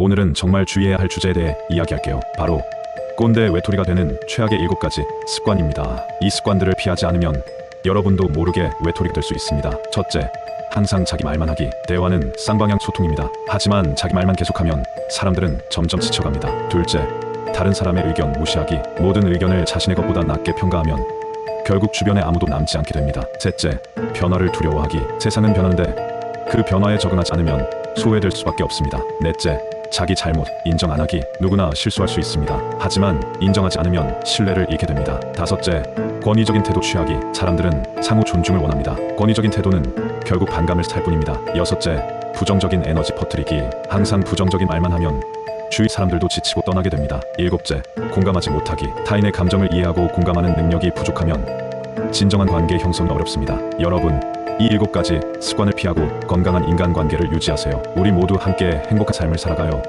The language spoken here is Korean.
오늘은 정말 주의해야 할 주제에 대해 이야기할게요. 바로 꼰대 외톨이가 되는 최악의 일곱 가지 습관입니다. 이 습관들을 피하지 않으면 여러분도 모르게 외톨이가 될 수 있습니다. 첫째, 항상 자기 말만 하기. 대화는 쌍방향 소통입니다. 하지만 자기 말만 계속하면 사람들은 점점 지쳐갑니다. 둘째, 다른 사람의 의견 무시하기. 모든 의견을 자신의 것보다 낮게 평가하면 결국 주변에 아무도 남지 않게 됩니다. 셋째, 변화를 두려워하기. 세상은 변하는데 그 변화에 적응하지 않으면 소외될 수밖에 없습니다. 넷째, 자기 잘못 인정 안 하기. 누구나 실수할 수 있습니다. 하지만 인정하지 않으면 신뢰를 잃게 됩니다. 다섯째, 권위적인 태도 취하기. 사람들은 상호 존중을 원합니다. 권위적인 태도는 결국 반감을 살 뿐입니다. 여섯째, 부정적인 에너지 퍼뜨리기. 항상 부정적인 말만 하면 주위 사람들도 지치고 떠나게 됩니다. 일곱째, 공감하지 못하기. 타인의 감정을 이해하고 공감하는 능력이 부족하면 진정한 관계 형성이 어렵습니다. 여러분, 이 일곱 가지 습관을 피하고 건강한 인간관계를 유지하세요. 우리 모두 함께 행복한 삶을 살아가요.